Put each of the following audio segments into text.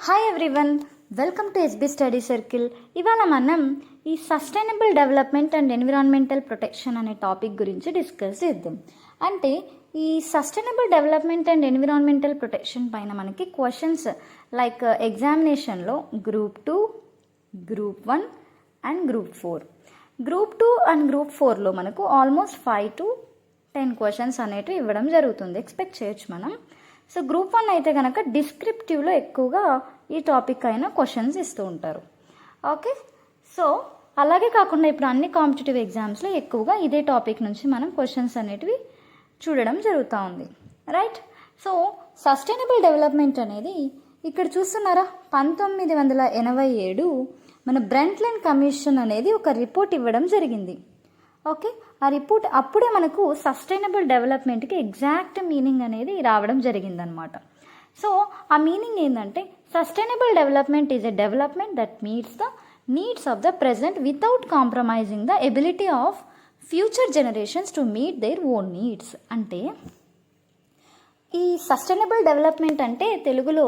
Hi everyone welcome to SB study circle ఇవాళ మనం ఈ sustainable development and environmental protection అనే టాపిక్ గురించి డిస్కస్ చేద్దాం. అంటే ఈ sustainable development and environmental protection పైన మనకి క్వశ్చన్స్ లైక్ ఎగ్జామినేషన్లో group two group one and group four group two and group ఫోర్లో మనకు almost five to ten questions అనేటివి ఇవ్వడం జరుగుతుంది. ఎక్స్పెక్ట్ చేయొచ్చు మనం. సో గ్రూప్ వన్ అయితే కనుక డిస్క్రిప్టివ్లో ఎక్కువగా ఈ టాపిక్ అయిన క్వశ్చన్స్ ఇస్తూ ఉంటారు. ఓకే సో అలాగే కాకుండా ఇప్పుడు అన్ని కాంపిటేటివ్ ఎగ్జామ్స్లో ఎక్కువగా ఇదే టాపిక్ నుంచి మనం క్వశ్చన్స్ అనేటివి చూడడం జరుగుతూ ఉంది. రైట్ సో సస్టైనబుల్ డెవలప్మెంట్ అనేది ఇక్కడ చూస్తున్నారా? పంతొమ్మిది వందల ఎనభై ఏడు మన బ్రెంట్లైన్ కమిషన్ అనేది ఒక రిపోర్ట్ ఇవ్వడం జరిగింది. ఓకే? ఆ రిపోర్ట్ అప్పుడే మనకు సస్టైనబుల్ డెవలప్మెంట్కి ఎగ్జాక్ట్ మీనింగ్ అనేది రావడం జరిగిందనమాట. సో ఆ మీనింగ్ ఏంటంటే sustainable development is a development that meets the needs of the present without compromising the ability of future generations to meet their own needs అంటే ఈ సస్టైనబుల్ డెవలప్మెంట్ అంటే తెలుగులో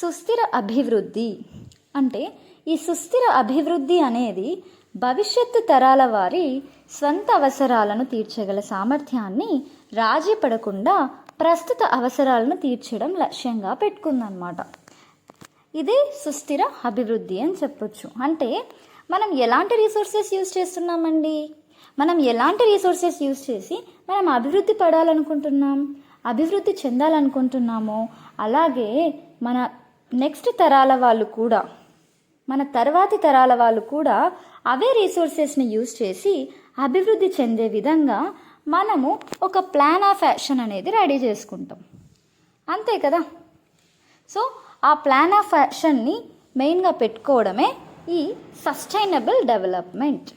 సుస్థిర అభివృద్ధి. అంటే ఈ సుస్థిర అభివృద్ధి అనేది భవిష్యత్తు తరాల వారి స్వంత అవసరాలను తీర్చగల సామర్థ్యాన్ని రాజీ పడకుండా ప్రస్తుత అవసరాలను తీర్చడం లక్ష్యంగా పెట్టుకుందనమాట ఇదే సుస్థిర అభివృద్ధి అని చెప్పొచ్చు. అంటే మనం ఎలాంటి రీసోర్సెస్ యూజ్ చేస్తున్నామండి? మనం ఎలాంటి రీసోర్సెస్ యూజ్ చేసి మనం అభివృద్ధి పడాలనుకుంటున్నాం? అభివృద్ధి చెందాలనుకుంటున్నామో? అలాగే మన నెక్స్ట్ తరాల వాళ్ళు కూడా మన తర్వాతి తరాల వాళ్ళు కూడా అవే రీసోర్సెస్ని యూజ్ చేసి అభివృద్ధి చెందే విధంగా మనము ఒక ప్లాన్ ఆఫ్ యాక్షన్ అనేది రెడీ చేసుకుంటాం. అంతే కదా? సో ఆ ప్లాన్ ఆఫ్ యాక్షన్ని మెయిన్గా పెట్టుకోవడమే ఈ సస్టైనబుల్ డెవలప్మెంట్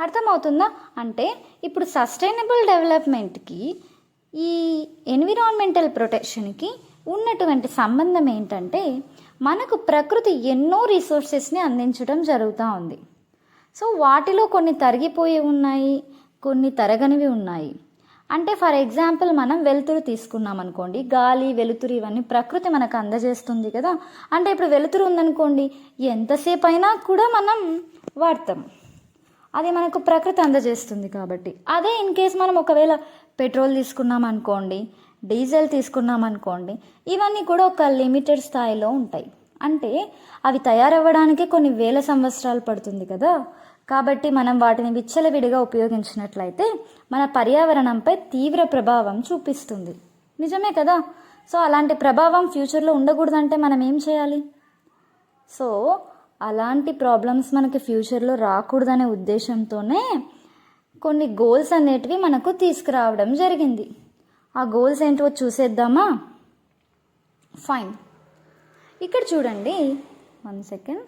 అర్థమవుతుందా? అంటే ఇప్పుడు సస్టైనబుల్ డెవలప్మెంట్కి ఈ ఎన్విరాన్మెంటల్ ప్రొటెక్షన్కి ఉన్నటువంటి సంబంధం ఏంటంటే మనకు ప్రకృతి ఎన్నో రిసోర్సెస్ని అందించడం జరుగుతూ ఉంది. సో వాటిలో కొన్ని తరిగిపోయి ఉన్నాయి కొన్ని తరగనివి ఉన్నాయి. అంటే ఫర్ ఎగ్జాంపుల్ మనం వెలుతురు తీసుకున్నాం అనుకోండి గాలి వెలుతురు ఇవన్నీ ప్రకృతి మనకు అందజేస్తుంది కదా. అంటే ఇప్పుడు వెలుతురు ఉందనుకోండి ఎంతసేపు అయినా కూడా మనం వాడతాం. అది మనకు ప్రకృతి అందజేస్తుంది కాబట్టి. అదే ఇన్ కేస్ మనం ఒకవేళ పెట్రోల్ తీసుకున్నాం అనుకోండి డీజిల్ తీసుకున్నాం అనుకోండి ఇవన్నీ కూడా ఒక లిమిటెడ్ స్థాయిలో ఉంటాయి. అంటే అవి తయారవ్వడానికి కొన్ని వేల సంవత్సరాలు పడుతుంది కదా. కాబట్టి మనం వాటిని విచ్చలవిడిగా ఉపయోగించినట్లయితే మన పర్యావరణంపై తీవ్ర ప్రభావం చూపిస్తుంది. నిజమే కదా? సో అలాంటి ప్రభావం ఫ్యూచర్లో ఉండకూడదంటే మనం ఏం చేయాలి? సో అలాంటి ప్రాబ్లమ్స్ మనకి ఫ్యూచర్లో రాకూడదనే ఉద్దేశంతోనే కొన్ని గోల్స్ అనేటివి మనకు తీసుకురావడం జరిగింది. ఆ గోల్స్ ఏంటో చూసేద్దామా? ఫైన్. ఇక్కడ చూడండి. వన్ సెకండ్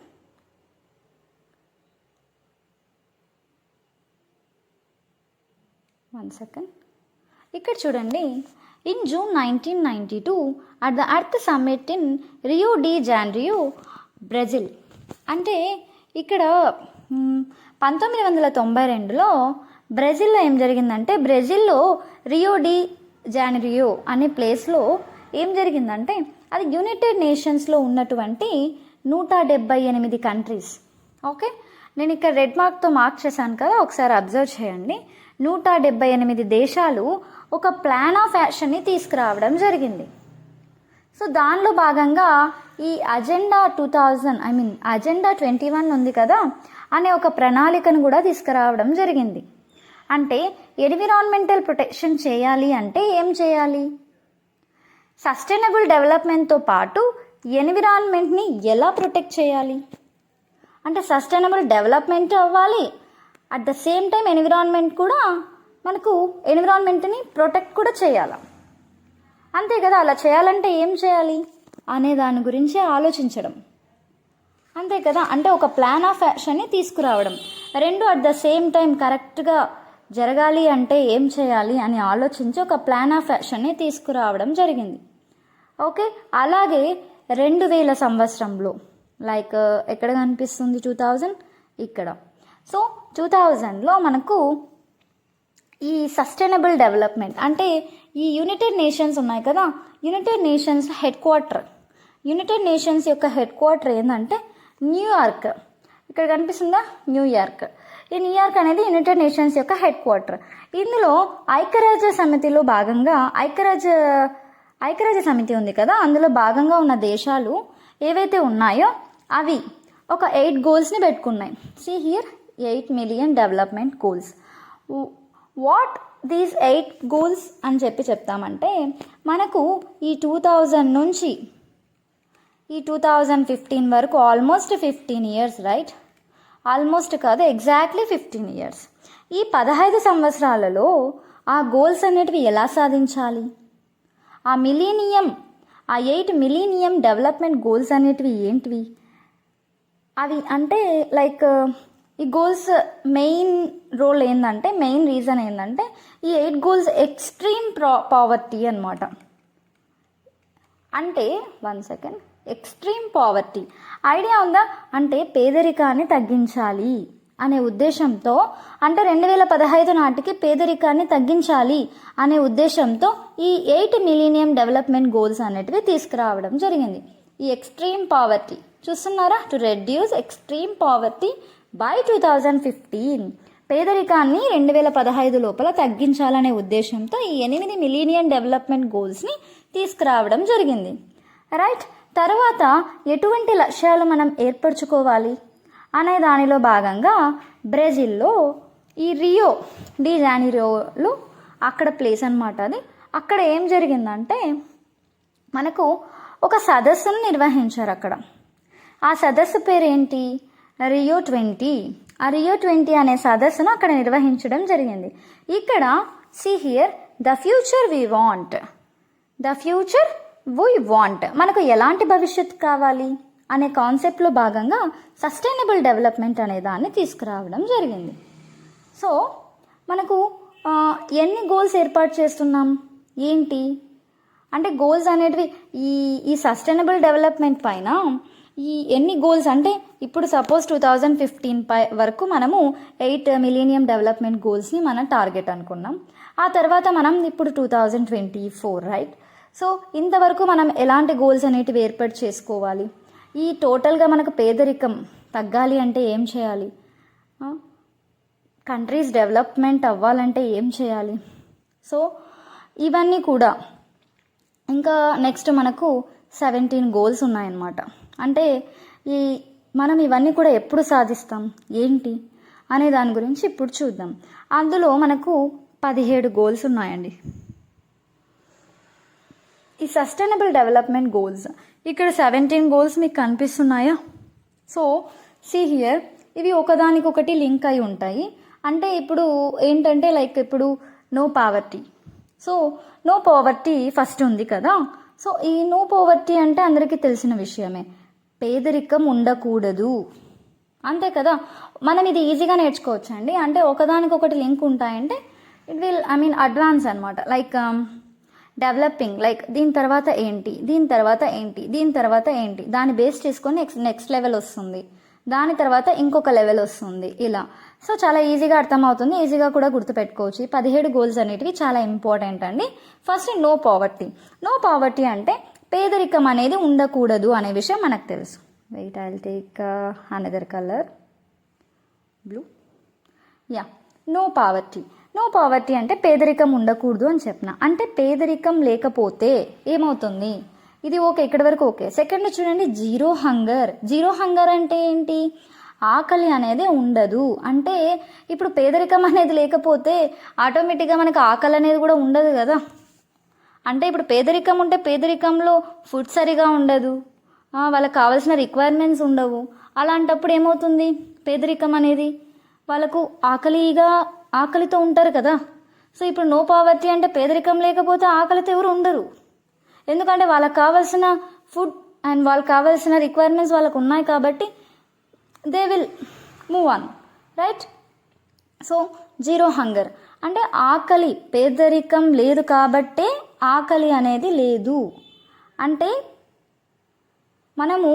వన్ సెకండ్ ఇక్కడ చూడండి. In June nineteen ninety two at the earth summit in Rio de Janeiro Brazil అంటే ఇక్కడ పంతొమ్మిది వందల తొంభై రెండులో బ్రెజిల్లో ఏం జరిగిందంటే బ్రెజిల్లో రియో డి జానరియో అనే ప్లేస్లో ఏం జరిగిందంటే అది యునైటెడ్ నేషన్స్లో ఉన్నటువంటి నూట డెబ్బై ఎనిమిది కంట్రీస్ ఓకే నేను ఇక్కడ రెడ్ మార్క్తో మార్క్ చేశాను కదా ఒకసారి అబ్జర్వ్ చేయండి. నూట డెబ్బై ఎనిమిది దేశాలు ఒక ప్లాన్ ఆఫ్ యాక్షన్ని తీసుకురావడం జరిగింది. సో దానిలో భాగంగా ఈ agenda two thousand I mean agenda twenty one ఉంది కదా అనే ఒక ప్రణాళికను కూడా తీసుకురావడం జరిగింది. అంటే ఎన్విరాన్మెంటల్ ప్రొటెక్షన్ చేయాలి అంటే ఏం చేయాలి? సస్టైనబుల్ డెవలప్మెంట్తో పాటు ఎన్విరాన్మెంట్ని ఎలా ప్రొటెక్ట్ చేయాలి? అంటే సస్టైనబుల్ డెవలప్మెంట్ అవ్వాలి at the same time environment కూడా మనకు ఎన్విరాన్మెంట్ని ప్రొటెక్ట్ కూడా చేయాలి? అంతే కదా అలా చేయాలంటే ఏం చేయాలి అనే దాని గురించి ఆలోచించడం. అంతే కదా అంటే ఒక ప్లాన్ ఆఫ్ యాక్షన్ని తీసుకురావడం. రెండు అట్ ద సేమ్ టైం కరెక్ట్గా జరగాలి అంటే ఏం చేయాలి అని ఆలోచించి ఒక ప్లాన్ ఆఫ్ యాక్షన్ని తీసుకురావడం జరిగింది. ఓకే అలాగే రెండు వేల సంవత్సరంలో లైక్ uh, ఎక్కడ కనిపిస్తుంది టూ థౌజండ్ ఇక్కడ. సో టూ థౌజండ్లో మనకు ఈ సస్టైనబుల్ డెవలప్మెంట్ అంటే ఈ యునైటెడ్ నేషన్స్ ఉన్నాయి కదా? United Nations headquarter United Nations యొక్క హెడ్ క్వార్టర్ ఏంటంటే న్యూయార్క్ ఇక్కడ కనిపిస్తుందా? న్యూయార్క్ ఈ న్యూయార్క్ అనేది యునైటెడ్ నేషన్స్ యొక్క హెడ్ క్వార్టర్ ఇందులో ఐక్యరాజ్య సమితిలో భాగంగా ఐక్యరాజ్య ఐక్యరాజ్య సమితి ఉంది కదా అందులో భాగంగా ఉన్న దేశాలు ఏవైతే ఉన్నాయో అవి ఒక ఎయిట్ గోల్స్ని పెట్టుకున్నాయి. See here eight million development goals what these eight goals అని చెప్పి చెప్తామంటే మనకు ఈ టూ థౌజండ్ నుంచి ఈ టూ థౌజండ్ ఫిఫ్టీన్ వరకు almost fifteen years right almost కాదు ఎగ్జాక్ట్లీ ఫిఫ్టీన్ ఇయర్స్. ఈ పదహైదు సంవత్సరాలలో ఆ గోల్స్ అనేటివి ఎలా సాధించాలి? ఆ మిలీనియం ఆ ఎయిట్ మిలీనియం డెవలప్మెంట్ గోల్స్ అనేటివి ఏంటివి? అవి అంటే లైక్ ఈ గోల్స్ మెయిన్ రోల్ ఏంటంటే మెయిన్ రీజన్ ఏంటంటే ఈ ఎయిట్ గోల్స్ ఎక్స్ట్రీమ్ ప్రా పావర్టీ అనమాట అంటే one second. Extreme poverty. Idea ఉందా? అంటే పేదరికాన్ని తగ్గించాలి అనే ఉద్దేశంతో అంటే రెండు వేల పదహైదు నాటికి పేదరికాన్ని తగ్గించాలి అనే ఉద్దేశంతో ఈ ఎయిట్ మిలీనియం డెవలప్మెంట్ గోల్స్ అనేటివి తీసుకురావడం జరిగింది. ఈ ఎక్స్ట్రీమ్ పావర్టీ చూస్తున్నారా? To reduce extreme poverty by two thousand fifteen. పేదరికాన్ని రెండు వేల పదహైదు లోపల తగ్గించాలనే ఉద్దేశంతో ఈ ఎనిమిది మిలీనియం డెవలప్మెంట్ గోల్స్ని తీసుకురావడం జరిగింది. రైట్? తర్వాత ఎటువంటి లక్ష్యాలు మనం ఏర్పరచుకోవాలి? అనే దానిలో భాగంగా బ్రెజిల్లో ఈ రియో డి జానిరోలో అక్కడ ప్లేస్ అనమాట అది. అక్కడ ఏం జరిగిందంటే మనకు ఒక సదస్సును నిర్వహించారు అక్కడ. ఆ సదస్సు పేరు ఏంటి రియో ట్వంటీ. ఆ రియో ట్వంటీ అనే సదస్సును అక్కడ నిర్వహించడం జరిగింది. ఇక్కడ see here the future we want the future we want మనకు ఎలాంటి భవిష్యత్తు కావాలి అనే కాన్సెప్ట్లో భాగంగా సస్టైనబుల్ డెవలప్మెంట్ అనే దాన్ని తీసుకురావడం జరిగింది. సో మనకు ఎన్ని గోల్స్ ఏర్పాటు చేస్తున్నాం? ఏంటి? అంటే గోల్స్ అనేటివి ఈ ఈ సస్టైనబుల్ డెవలప్మెంట్ పైన ఈ ఎన్ని గోల్స్ అంటే ఇప్పుడు సపోజ్ టూ థౌజండ్ ఫిఫ్టీన్ పై వరకు మనము ఎయిట్ మిలీనియం డెవలప్మెంట్ గోల్స్ని మన టార్గెట్ అనుకున్నాం. ఆ తర్వాత మనం ఇప్పుడు two thousand twenty four right so ఇంతవరకు మనం ఎలాంటి గోల్స్ అనేటివి ఏర్పాటు చేసుకోవాలి? ఈ టోటల్గా మనకు పేదరికం తగ్గాలి అంటే ఏం చేయాలి? కంట్రీస్ డెవలప్మెంట్ అవ్వాలంటే ఏం చేయాలి? సో ఇవన్నీ కూడా. ఇంకా నెక్స్ట్ మనకు సెవెంటీన్ గోల్స్ ఉన్నాయన్నమాట. అంటే ఈ మనం ఇవన్నీ కూడా ఎప్పుడు సాధిస్తాం? ఏంటి? అనే దాని గురించి ఇప్పుడు చూద్దాం. అందులో మనకు పదిహేడు గోల్స్ ఉన్నాయండి. ఈ సస్టైనబుల్ డెవలప్మెంట్ గోల్స్ ఇక్కడ సెవెంటీన్ గోల్స్ మీకు కనిపిస్తున్నాయా? సో సి హియర్ ఇవి ఒకదానికొకటి లింక్ అయి ఉంటాయి. అంటే ఇప్పుడు ఏంటంటే లైక్ ఇప్పుడు no poverty so no poverty first ఉంది కదా? సో ఈ నో పావర్టీ అంటే అందరికీ తెలిసిన విషయమే. పేదరికం ఉండకూడదు. అంతే కదా? మనం ఇది ఈజీగా నేర్చుకోవచ్చండి. అంటే ఒకదానికొకటి లింక్ ఉంటాయంటే it will I mean advance అనమాట లైక్ డెవలపింగ్ లైక్ దీని తర్వాత ఏంటి? దీని తర్వాత ఏంటి? దీని తర్వాత ఏంటి? దాన్ని బేస్ చేసుకొని నెక్స్ట్ నెక్స్ట్ లెవెల్ వస్తుంది. దాని తర్వాత ఇంకొక లెవెల్ వస్తుంది. ఇలా. సో చాలా ఈజీగా అర్థమవుతుంది. ఈజీగా కూడా గుర్తుపెట్టుకోవచ్చు. ఈ పదిహేడు గోల్స్ అనేటివి చాలా ఇంపార్టెంట్ అండి. First no poverty no poverty అంటే పేదరికం అనేది ఉండకూడదు అనే విషయం మనకు తెలుసు. Wait I take another colour blue yeah no poverty no poverty అంటే పేదరికం ఉండకూడదు అని చెప్పిన. అంటే పేదరికం లేకపోతే ఏమవుతుంది? ఇది ఓకే ఇక్కడ వరకు ఓకే. సెకండ్ చూడండి జీరో హంగర్ జీరో హంగర్ అంటే ఏంటి? ఆకలి అనేది ఉండదు. అంటే ఇప్పుడు పేదరికం అనేది లేకపోతే ఆటోమేటిక్గా మనకు ఆకలి అనేది కూడా ఉండదు కదా. అంటే ఇప్పుడు పేదరికం ఉంటే పేదరికంలో ఫుడ్ సరిగా ఉండదు. వాళ్ళకి కావాల్సిన రిక్వైర్మెంట్స్ ఉండవు. అలాంటప్పుడు ఏమవుతుంది? పేదరికం అనేది వాళ్ళకు ఆకలిగా ఆకలితో ఉంటారు కదా. సో ఇప్పుడు నో పావర్టీ అంటే పేదరికం లేకపోతే ఆకలితో ఎవరు ఉండరు. ఎందుకంటే వాళ్ళకి కావాల్సిన ఫుడ్ అండ్ వాళ్ళకి కావాల్సిన రిక్వైర్మెంట్స్ వాళ్ళకు ఉన్నాయి కాబట్టి they will move on right so zero hunger అంటే ఆకలి పేదరికం లేదు కాబట్టే ఆకలి అనేది లేదు. అంటే మనము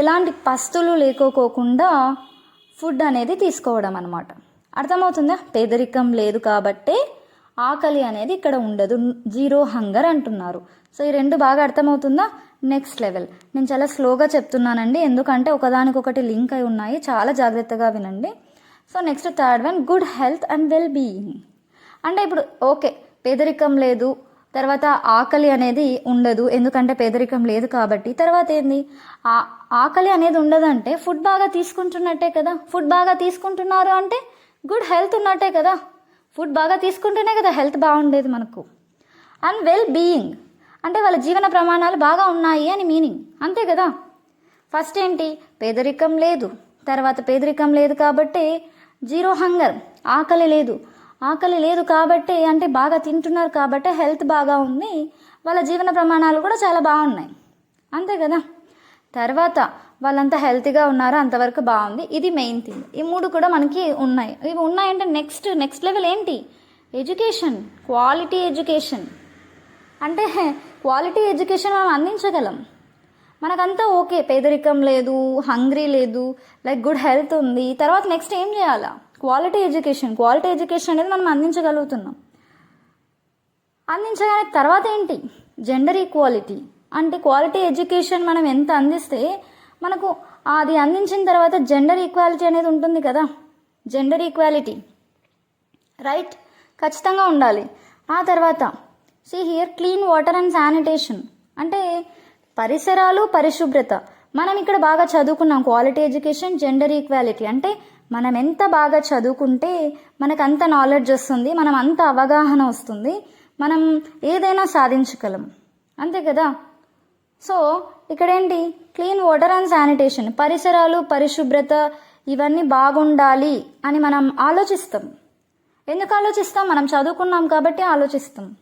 ఎలాంటి పస్తులు లేకోకోకుండా ఫుడ్ అనేది తీసుకోవడం అనమాట అర్థమవుతుందా? పేదరికం లేదు కాబట్టే ఆకలి అనేది ఇక్కడ ఉండదు. జీరో హంగర్ అంటున్నారు. సో ఈ రెండు బాగా అర్థమవుతుందా? Next level. నేను చాలా స్లోగా చెప్తున్నానండి. ఎందుకంటే ఒకదానికొకటి లింక్ అయి ఉన్నాయి. చాలా జాగ్రత్తగా వినండి. So next third one good health and well being అంటే ఇప్పుడు ఓకే పేదరికం లేదు. తర్వాత ఆకలి అనేది ఉండదు. ఎందుకంటే పేదరికం లేదు కాబట్టి. తర్వాత ఏంది? ఆ ఆకలి అనేది ఉండదంటే ఫుడ్ బాగా తీసుకుంటున్నట్టే కదా? ఫుడ్ బాగా తీసుకుంటున్నారు అంటే గుడ్ హెల్త్ ఉన్నట్టే కదా. ఫుడ్ బాగా తీసుకుంటేనే కదా హెల్త్ బాగుండేది మనకు. And well being. అంటే వాళ్ళ జీవన ప్రమాణాలు బాగా ఉన్నాయి అని మీనింగ్. అంతే కదా. ఫస్ట్ ఏంటి? పేదరికం లేదు. తర్వాత పేదరికం లేదు కాబట్టి జీరో హంగర్. ఆకలి లేదు. ఆకలి లేదు కాబట్టి అంటే బాగా తింటున్నారు కాబట్టి హెల్త్ బాగా ఉంది. వాళ్ళ జీవన ప్రమాణాలు కూడా చాలా బాగున్నాయి. అంతే కదా. తర్వాత వాళ్ళంతా హెల్తీగా ఉన్నారో అంతవరకు బాగుంది. ఇది మెయిన్ థింగ్ ఈ మూడు కూడా మనకి ఉన్నాయి. ఇవి ఉన్నాయంటే నెక్స్ట్ నెక్స్ట్ లెవెల్ ఏంటి? ఎడ్యుకేషన్ క్వాలిటీ ఎడ్యుకేషన్ అంటే క్వాలిటీ ఎడ్యుకేషన్ మనం అందించగలం. మనకంతా ఓకే పేదరికం లేదు హంగ్రీ లేదు లైక్ గుడ్ హెల్త్ ఉంది. తర్వాత నెక్స్ట్ ఏం చేయాలా? క్వాలిటీ ఎడ్యుకేషన్ క్వాలిటీ ఎడ్యుకేషన్ అనేది మనం అందించగలుగుతున్నాం. అందించగానే తర్వాత ఏంటి? జెండర్ ఈక్వాలిటీ అంటే క్వాలిటీ ఎడ్యుకేషన్ మనం ఎంత అందిస్తే మనకు అది అందించిన తర్వాత జెండర్ ఈక్వాలిటీ అనేది ఉంటుంది కదా. జెండర్ ఈక్వాలిటీ రైట్ ఖచ్చితంగా ఉండాలి. ఆ తర్వాత see here clean water and sanitation అంటే పరిసరాలు పరిశుభ్రత. మనం ఇక్కడ బాగా చదువుకున్నాం క్వాలిటీ ఎడ్యుకేషన్ జెండర్ ఈక్వాలిటీ అంటే మనం ఎంత బాగా చదువుకుంటే మనకు అంత నాలెడ్జ్ వస్తుంది మనం అంత అవగాహన వస్తుంది మనం ఏదైనా సాధించగలం. అంతే కదా? సో ఇక్కడేంటి? క్లీన్ వాటర్ అండ్ శానిటేషన్ పరిసరాలు పరిశుభ్రత ఇవన్నీ బాగుండాలి అని మనం ఆలోచిస్తాం. ఎందుకు ఆలోచిస్తాం? మనం చదువుకున్నాం కాబట్టి ఆలోచిస్తాం.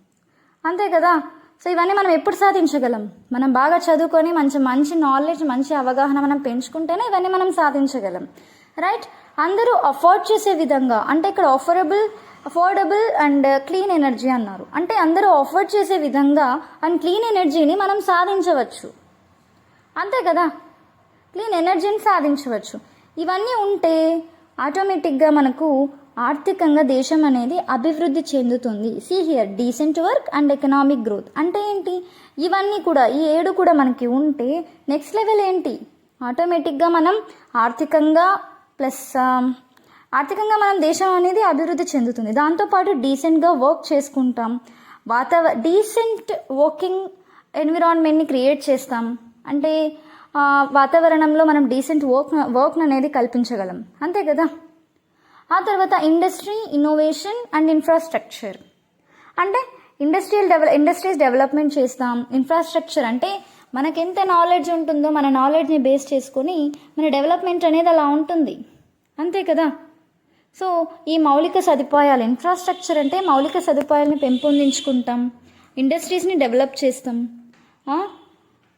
అంతే కదా? సో ఇవన్నీ మనం ఎప్పుడు సాధించగలం? మనం బాగా చదువుకొని మంచి మంచి నాలెడ్జ్ మంచి అవగాహన మనం పెంచుకుంటేనే ఇవన్నీ మనం సాధించగలం. రైట్ అందరూ అఫోర్డ్ చేసే విధంగా అంటే ఇక్కడ affordable affordable and clean energy అన్నారు. అంటే అందరూ అఫోర్డ్ చేసే విధంగా అండ్ క్లీన్ ఎనర్జీని మనం సాధించవచ్చు. అంతే కదా? క్లీన్ ఎనర్జీని సాధించవచ్చు. ఇవన్నీ ఉంటే ఆటోమేటిక్గా మనకు ఆర్థికంగా దేశం అనేది అభివృద్ధి చెందుతుంది. See here decent work and economic growth అంటే ఏంటి? ఇవన్నీ కూడా ఈ ఏడు కూడా మనకి ఉంటే నెక్స్ట్ లెవెల్ ఏంటి? ఆటోమేటిక్గా మనం ఆర్థికంగా ప్లస్ ఆర్థికంగా మనం దేశం అనేది అభివృద్ధి చెందుతుంది. దాంతోపాటు డీసెంట్గా వర్క్ చేసుకుంటాం. వాతావరణ డీసెంట్ వర్కింగ్ ఎన్విరాన్మెంట్ని క్రియేట్ చేస్తాం. అంటే వాతావరణంలో మనం డీసెంట్ వర్క్ వర్క్ అనేది కల్పించగలం. అంతే కదా? ఆ తర్వాత ఇండస్ట్రీ ఇన్నోవేషన్ అండ్ ఇన్ఫ్రాస్ట్రక్చర్ అంటే ఇండస్ట్రియల్ డెవలప్ ఇండస్ట్రీస్ డెవలప్మెంట్ చేస్తాం. ఇన్ఫ్రాస్ట్రక్చర్ అంటే మనకి ఎంత నాలెడ్జ్ ఉంటుందో మన నాలెడ్జ్ని బేస్ చేసుకొని మన డెవలప్మెంట్ అనేది అలా ఉంటుంది. అంతే కదా? సో ఈ మౌలిక సదుపాయాలు ఇన్ఫ్రాస్ట్రక్చర్ అంటే మౌలిక సదుపాయాలను పెంపొందించుకుంటాం. ఇండస్ట్రీస్ని డెవలప్ చేస్తాం.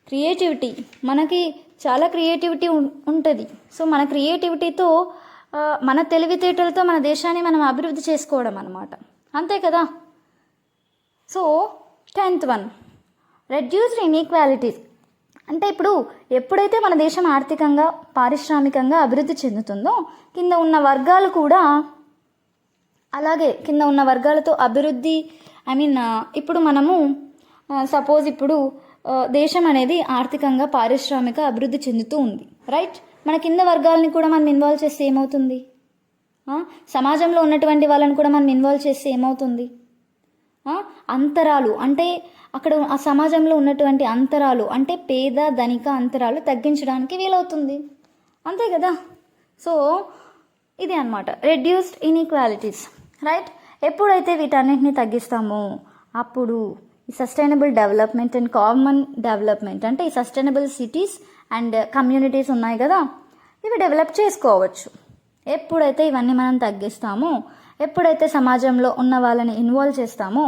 క్రియేటివిటీ. మనకి చాలా క్రియేటివిటీ ఉంటుంది. సో మన క్రియేటివిటీతో మన తెలివితేటలతో మన దేశాన్ని మనం అభివృద్ధి చేసుకోవడం అనమాట అంతే కదా? So tenth one. Reduced inequalities. అంటే ఇప్పుడు ఎప్పుడైతే మన దేశం ఆర్థికంగా పారిశ్రామికంగా అభివృద్ధి చెందుతుందో కింద ఉన్న వర్గాలు కూడా అలాగే కింద ఉన్న వర్గాలతో అభివృద్ధి ఐ మీన్ ఇప్పుడు మనము సపోజ్ ఇప్పుడు దేశం అనేది ఆర్థికంగా పారిశ్రామిక అభివృద్ధి చెందుతూ ఉంది. రైట్ మన కింద వర్గాలని కూడా మనం ఇన్వాల్వ్ చేస్తే ఏమవుతుంది? సమాజంలో ఉన్నటువంటి వాళ్ళని కూడా మనం ఇన్వాల్వ్ చేస్తే ఏమవుతుంది? అంతరాలు. అంటే అక్కడ ఆ సమాజంలో ఉన్నటువంటి అంతరాలు అంటే పేద ధనిక అంతరాలు తగ్గించడానికి వీలవుతుంది. అంతే కదా? సో ఇది అన్నమాట. రెడ్యూస్డ్ ఇన్ఈక్వాలిటీస్ రైట్ ఎప్పుడైతే వీటన్నిటిని తగ్గిస్తామో అప్పుడు ఈ sustainable development and common development అంటే ఈ సస్టైనబుల్ సిటీస్ అండ్ కమ్యూనిటీస్ ఉన్నాయి కదా ఇవి డెవలప్ చేసుకోవచ్చు. ఎప్పుడైతే ఇవన్నీ మనం తగ్గిస్తామో ఎప్పుడైతే సమాజంలో ఉన్న వాళ్ళని ఇన్వాల్వ్ చేస్తామో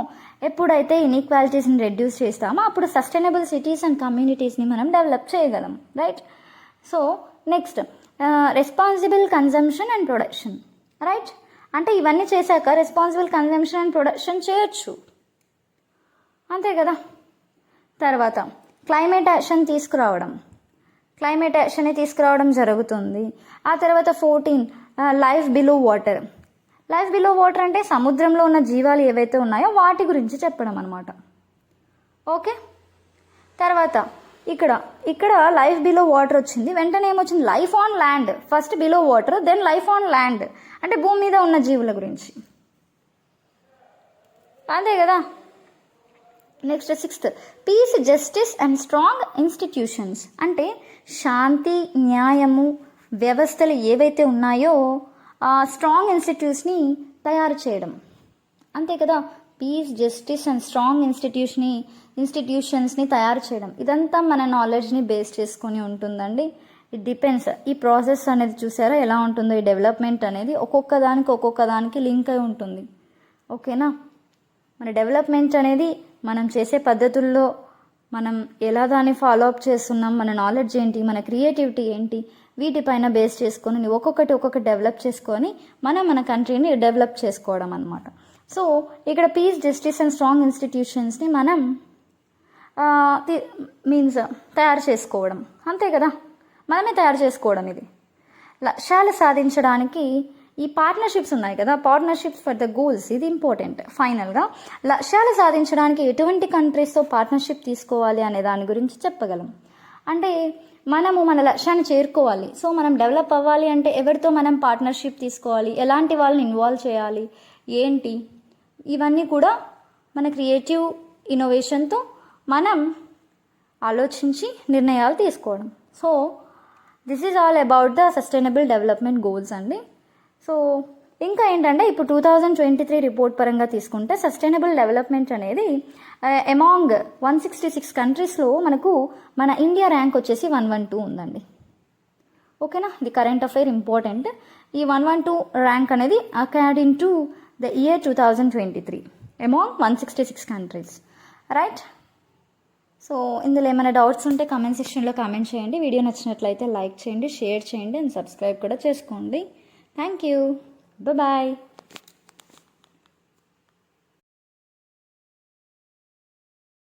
ఎప్పుడైతే ఇన్ఈక్వాలిటీస్ని రెడ్యూస్ చేస్తామో అప్పుడు సస్టైనబుల్ సిటీస్ అండ్ కమ్యూనిటీస్ని మనం డెవలప్ చేయగలం right so next responsible consumption and production right అంటే ఇవన్నీ చేశాక రెస్పాన్సిబుల్ కన్జంప్షన్ అండ్ ప్రొడక్షన్ చేయొచ్చు. అంతే కదా? తర్వాత క్లైమేట్ యాక్షన్ తీసుకురావడం. క్లైమేట్ యాక్షన్ని తీసుకురావడం జరుగుతుంది. ఆ తర్వాత fourteen life below water. Life below water అంటే సముద్రంలో ఉన్న జీవాలు ఏవైతే ఉన్నాయో వాటి గురించి చెప్పడం అనమాట ఓకే? తర్వాత ఇక్కడ ఇక్కడ లైఫ్ బిలో వాటర్ వచ్చింది. వెంటనే ఏమొచ్చింది? Life on land. First below water then life on land. అంటే భూమి మీద ఉన్న జీవుల గురించి. అంతే కదా? Next sixth. Peace justice and strong institutions అంటే శాంతి న్యాయము వ్యవస్థలు ఏవైతే ఉన్నాయో ఆ స్ట్రాంగ్ ఇన్స్టిట్యూట్స్ని తయారు చేయడం. అంతే కదా? పీస్ జస్టిస్ అండ్ స్ట్రాంగ్ ఇన్స్టిట్యూషన్ని ఇన్స్టిట్యూషన్స్ని తయారు చేయడం. ఇదంతా మన నాలెడ్జ్ని బేస్ చేసుకొని ఉంటుందండి. ఇట్ డిపెండ్స్ ఈ ప్రాసెస్ అనేది చూసారా? ఎలా ఉంటుందో ఈ డెవలప్మెంట్ అనేది ఒక్కొక్క దానికి ఒక్కొక్క దానికి లింక్ అయి ఉంటుంది. ఓకేనా మన డెవలప్మెంట్ అనేది మనం చేసే పద్ధతుల్లో మనం ఎలా దాన్ని ఫాలో అప్ చేస్తున్నాం మన నాలెడ్జ్ ఏంటి మన క్రియేటివిటీ ఏంటి వీటిపైన బేస్ చేసుకొని ఒక్కొక్కటి ఒక్కొక్కటి డెవలప్ చేసుకొని మనం మన కంట్రీని డెవలప్ చేసుకోవడం అనమాట సో ఇక్కడ పీస్ జస్టిస్ అండ్ స్ట్రాంగ్ ఇన్స్టిట్యూషన్స్ని మనం మీన్స్ తయారు చేసుకోవడం. అంతే కదా? మనమే తయారు చేసుకోవడం ఇది. లక్ష్యాలు సాధించడానికి ఈ పార్ట్నర్షిప్స్ ఉన్నాయి కదా. పార్ట్నర్షిప్స్ ఫర్ ద గోల్స్ ఇది ఇంపార్టెంట్ ఫైనల్గా లక్ష్యాలు సాధించడానికి ఎటువంటి కంట్రీస్తో పార్ట్నర్షిప్ తీసుకోవాలి అనే దాని గురించి చెప్పగలం. అంటే మనము మన లక్ష్యాన్ని చేరుకోవాలి. సో మనం డెవలప్ అవ్వాలి అంటే ఎవరితో మనం పార్ట్నర్షిప్ తీసుకోవాలి? ఎలాంటి వాళ్ళని ఇన్వాల్వ్ చేయాలి? ఏంటి? ఇవన్నీ కూడా మన క్రియేటివ్ ఇన్నోవేషన్తో మనం ఆలోచించి నిర్ణయాలు తీసుకోవడం. So this is all about the sustainable development goals అండి. సో ఇంకా ఏంటంటే ఇప్పుడు two thousand twenty three report పరంగా తీసుకుంటే సస్టైనబుల్ డెవలప్మెంట్ అనేది అమాంగ్ వన్ సిక్స్టీ సిక్స్ కంట్రీస్లో మనకు మన ఇండియా ర్యాంక్ వచ్చేసి వన్ వన్ టూ ఉందండి. ఓకేనా ది కరెంట్ అఫైర్ ఇంపార్టెంట్ ఈ వన్ వన్ టూ ర్యాంక్ అనేది according to the year two thousand twenty three among one sixty six countries right so ఇందులో ఏమైనా డౌట్స్ ఉంటే కామెంట్ సెక్షన్లో కామెంట్ చేయండి. వీడియో నచ్చినట్లయితే లైక్ చేయండి షేర్ చేయండి అండ్ సబ్స్క్రైబ్ కూడా చేసుకోండి. Thank you. Bye bye.